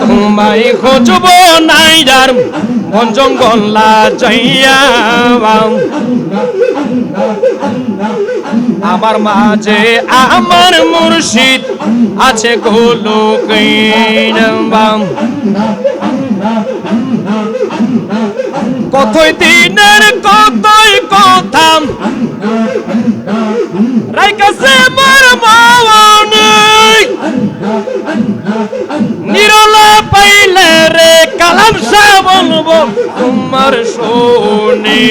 তোমায় খুঁজব নাইডার বন জঙ্গলা যাইয়া আমার মাঝে আমার মুর্শিদ আছে গোলো কতই দিনের কতই কথা। রাইকাছে তোমার শোনে।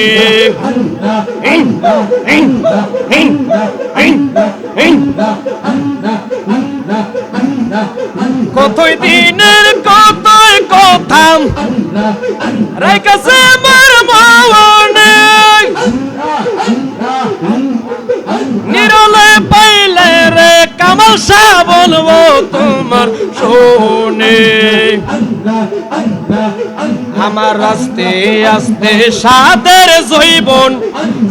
কতই দিনের কতই কথা, রেখেছে আমার মাওয়ানে নিরলে পাইলে রে কামাল শাহ বলব, তোমার শোনে। আমার রাস্তে আস্তে সাদের জৈবন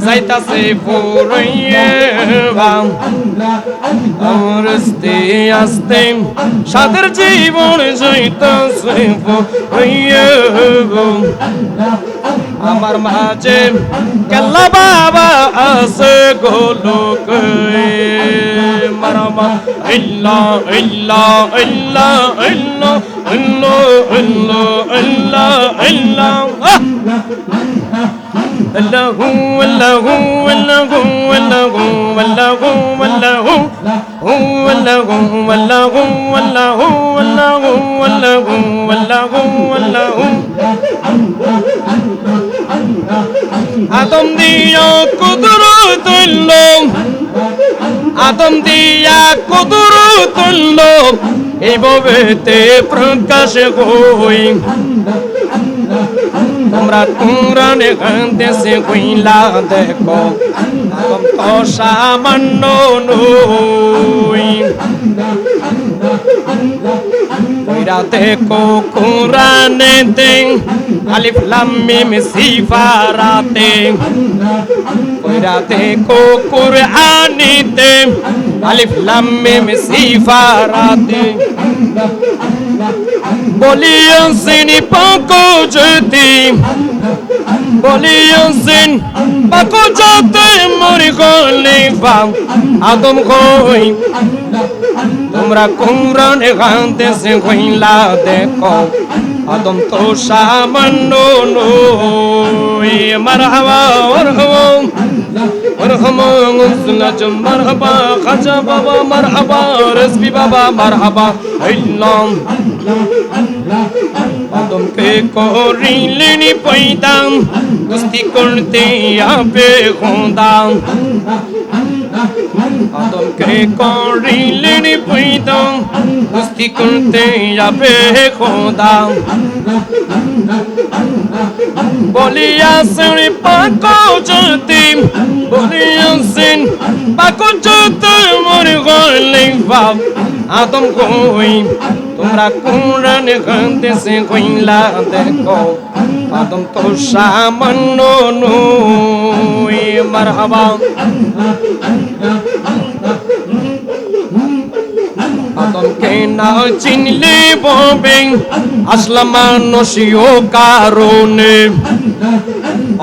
যাইতাছে ফুরাইয়ে বাম। আমার রাস্তে আস্তে সাদের জীবন যাইতাছে ফুরাইয়ে বাম। আমার মাঝে কেল্লা বাবা আছে গোলক মারামা, ইল্লা ইল্লা ইল্লা ইল্লা। ইল্লা ইল্লা ইল্লা ইল্লা আল্লাহু আল্লাহু আল্লাহু আল্লাহু আল্লাহু আল্লাহু আল্লাহু আল্লাহু আল্লাহু আল্লাহু আল্লাহু আল্লাহু আদম দিয়া কুদরতুল্ল জীবন দিয়া কুদুর তুল্য এভাবে তে প্রকাশ হই তোমরা কুরানে কান্দেছে কইলা দেখো তো সামান্য নই। কইরাতে কো কুরান তে আলিফ লাম মিম সিফারাতে। কইরাতে কো কুরআনিতে আলিফ লাম মিম সিফারাতে বলিয়ন সিনি পাকো যদি বলিয়ন সিন পাকো যদি মরি বাম। আদম কই? তোমরা কুমরানে গান্দেছে কইলা দেখো। আদম তো সামান্য নই। মারহাবা মারহাবা مرحبا نجم مرحبا خجا بابا مرحبا رزبي بابا مرحبا هيلام তোমাকে করিলেনি পৈদাম দোস্তি করতে আবে খোদাম আদমকে করিলেন পৈদ কুস্তি করতে যাবে খোদা। বলিয়াছেন পাক জ্যোতি, বলিয়াছেন পাক জ্যোতি, মোর গলে বাপ। আদম কই তোমরা কোরআন গান্দেছে কইলা দেখো আদম তো সামান্য নই মারহাবা আদমকে না চিনলে ববে আসলাম মানুষীয় কারণে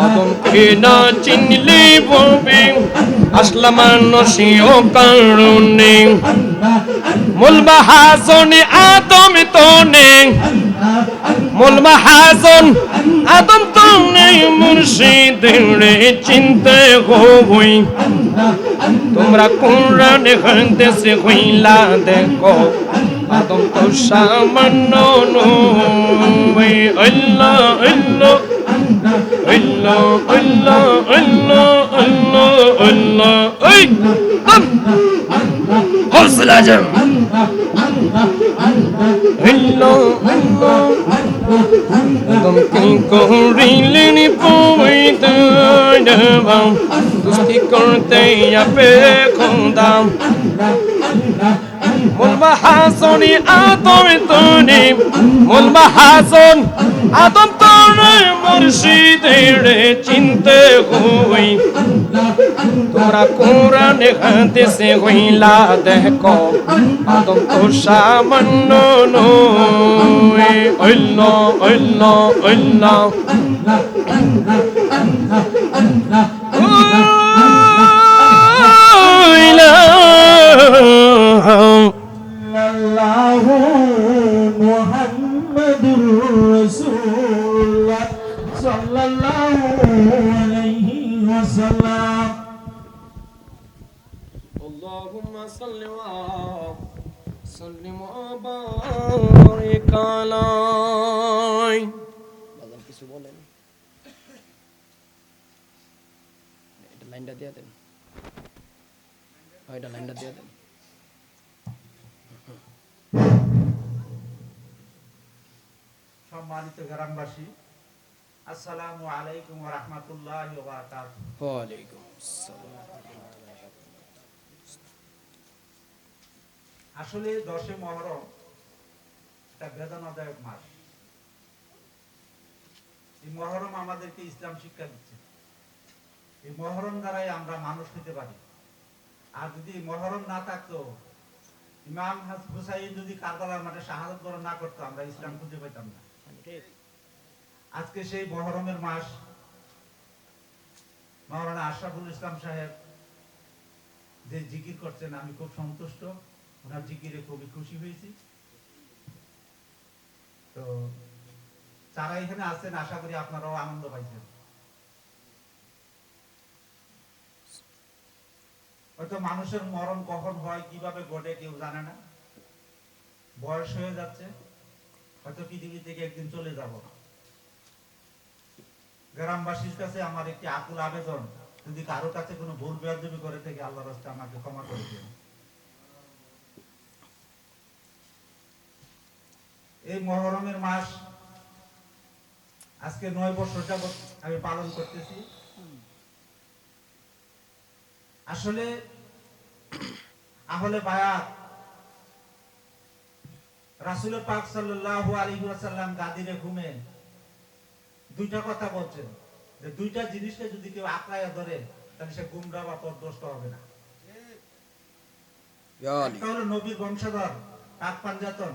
আদমকে না চিনলে ববে আসলামানো সিও কারণে। মুলবা হাসনে আদম তনে মুলবা হাসন আদম তনে মুর্শিদ রে চিন্তা হই তোমরা কোরআন হাদিসে হইলা দেখো, আদম তো সামান্য নয় আল্লাহ আল্লাহ। Allah Allah Allah Allah Allah ay حوصل اجم করিলেন পবিতাম দুষ্টি করতে আপে খন্দাম মূল বাহাসনি আতম তনি মুর্শিদেড়ে চিনতে হই তোরা কোরআনে হাদিসে হইলা দেখো আদম তো সামান্য নয় অল্ল অল্ল অল্ল اللهم صل وسلم وبارك عليه বাজান কিছু বলেন এটা লাইনটা দিয়ে দেন ওইটা লাইনটা দিয়ে দেন সম্মানিত গ্রামবাসী আসসালামু আলাইকুম ওয়া রাহমাতুল্লাহি ওয়া বারাকাতুহু ওয়ালাইকুম আসসালাম আসলে দশে মহরম একটা বেদনাদায়ক মাস। এই মহরম আমাদেরকে ইসলাম শিক্ষা দিচ্ছে। এই মহরম দ্বারাই আমরা মানুষ হতে পারি। আর যদি মহরম না থাকতো, ইমাম হাস- হুসাইন যদি কারবালার মাঠে শাহাদত বরণ না করতো, আমরা ইসলাম খুঁজে পেতাম না। আজকে সেই মহরমের মাস, মাওলানা আশরাফুল ইসলাম সাহেব যে জিকির করছেন, আমি খুব সন্তুষ্ট। ওনার জিকিরে খুবই খুশি হয়েছি। তো যারা এখানে আছেন, আশা করি আপনারাও আনন্দ পাইছেন। হয়তো মানুষের মরণ কখন হয়, কীভাবে ঘটে কেউ জানে না। বয়স হয়ে যাচ্ছে, হয়তো পৃথিবী থেকে একদিন চলে যাব। গ্রামবাসীর কাছে আমার একটি আকুল আবেদন, যদি কারও কাছে কোনো ভুল বেয়াদবি করে থেকে আল্লাহ রাস্তা আমাকে ক্ষমা করে দিন। এই মহরমের মাস আজকে নয় বছর যাবৎ আমি পালন করতেছি। আসলে আহলে বায়াত রাসুল পাক সাল্লাল্লাহু আলাইহি ওয়াসাল্লাম গাদিরে ঘুমে দুইটা কথা বলছেন। যে দুইটা জিনিসকে যদি কেউ আঁকড়াইয়া ধরে তাহলে সে গুমরা বা পথভ্রষ্ট হবে না। একটা হলো নবীর বংশধর পাক পাঞ্জাতন